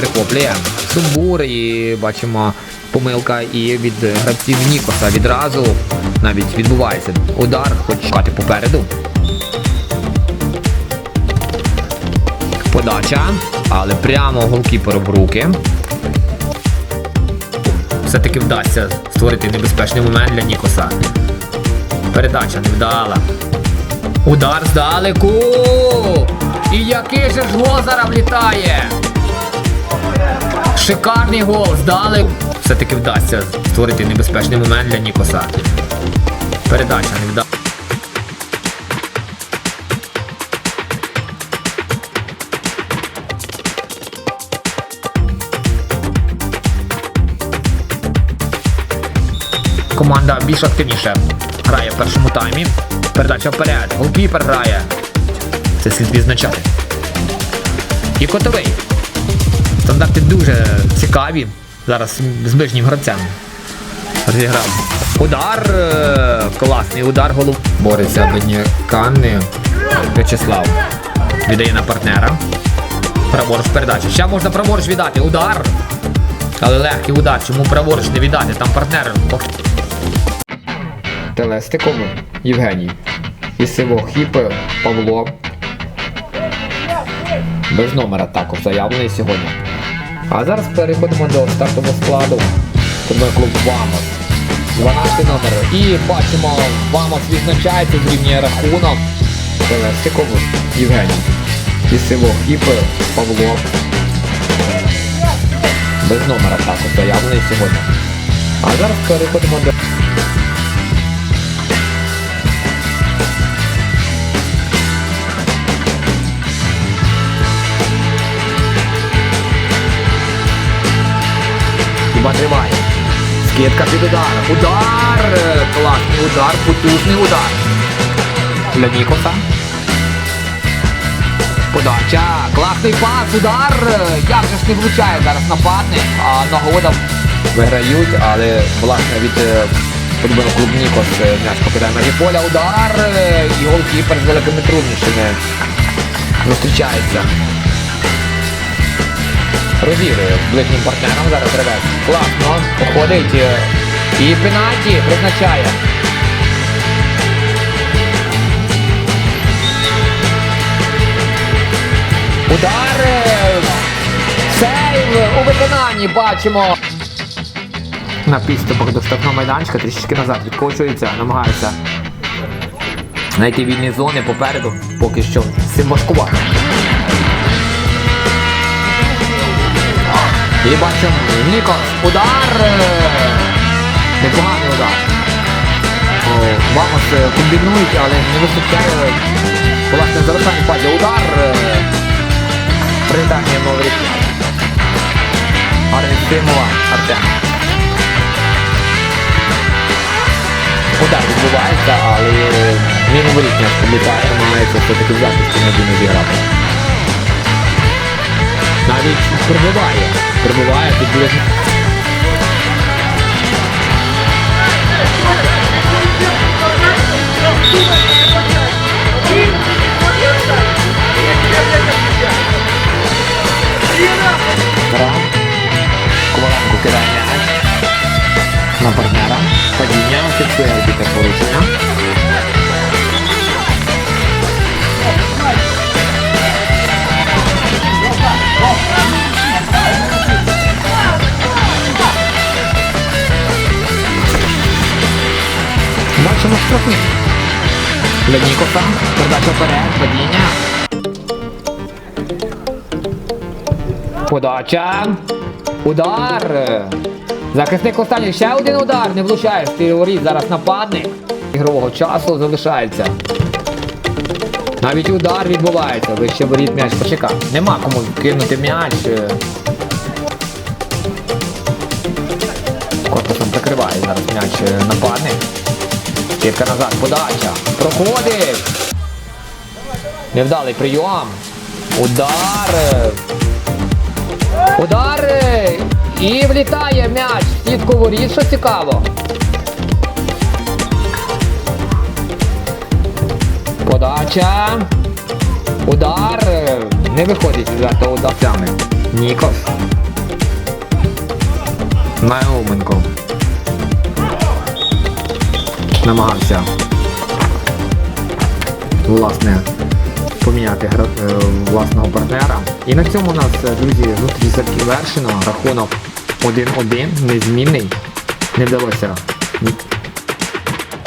підхоплює Сумбур і бачимо помилка і від гравців Нікоса відразу навіть відбувається удар, хоч шукати попереду. Подача, але прямо голкіперу в руки. Все-таки вдасться створити небезпечний момент для Нікоса. Передача невдала. Удар здалеку! І який же ж гол зараз влітає! Шикарний гол здалеку! Все-таки вдасться створити небезпечний момент для Нікоса. Передача невдала. Команда більш активніше грає в першому таймі. Передача вперед. Голкіпер грає. Це слід відзначати. І котовий. Стандарти дуже цікаві. Зараз з ближнім гравцем. Розіграв. Удар. е, Класний удар голов. Бореться Бенікани. В'ячеслав. Віддає на партнера. Праворуч передача. Ще можна праворуч віддати. Удар. Але легкий удар. Чому праворуч не віддати? Там партнер. Телестиково Євгеній. Ісивохіп Павло. Без номера також заявлений сьогодні. А зараз переходимо до стартового складу. Клуб Вамос. 12 номер. І бачимо, Вамос відзначається, зрівнює рахунок. Телестиков Євгеній. Ісивохіп Павло. Без номера також заявлений сьогодні. А зараз переходимо до Скидка під удар. Удар! Класний удар, потужний удар. Для Нікоса. Подача. Класний пас, удар. Як же ж не влучає зараз нападник. А нагода виграють, але власне від е, футбольного клубу Нікос е, м'яч покидає на поля. Удар. е, І голкіпер з великими труднощами зустрічається. Розігрує ближнім партнером зараз ревес. Класно. Походить. е, І пенальті призначає. Удар. е, Сейв у виконанні бачимо. На підступах до штрафного майданчика трішечки назад відкочується, намагається знайти вільні зони попереду. Поки що з. І бачимо Нікос. Удар! Непоганий удар. Е, комбінують, але не вистачає. Власне, завершальний паді удар. Придання новий. Арестимова Артем. Удар відбувається, але він у воріт м'яч політає, намагається все-таки в захисті надійно зіграти. Навіть прибуває. Прибуває під ближнім. Коваленко кидає. На партнера. Падіння. Фіксує арбітер порушення. Бачимо штрафний. Для Нікоса. Передача вперед. Падіння. Подача. Удар. Захисник останній. Ще один удар. Не влучає. Стироворіт. Зараз нападник. Ігрового часу залишається. Навіть удар відбувається. Вище воріт м'яч почекав. Нема кому кинути м'яч. Корпусом прикриває зараз м'яч е, нападник. Кітка назад, подача. Проходить. Невдалий прийом. Удар. Удар. І влітає м'яч. Сітку воріт, що цікаво. Подача. Удар. Не виходить відверто ударцями. Нікос. Науменко. Намагався. Власне, поміняти е, власного партнера. І на цьому у нас, е, друзі, зустріч завершено. Рахунок 1-1, незмінний. Не вдалося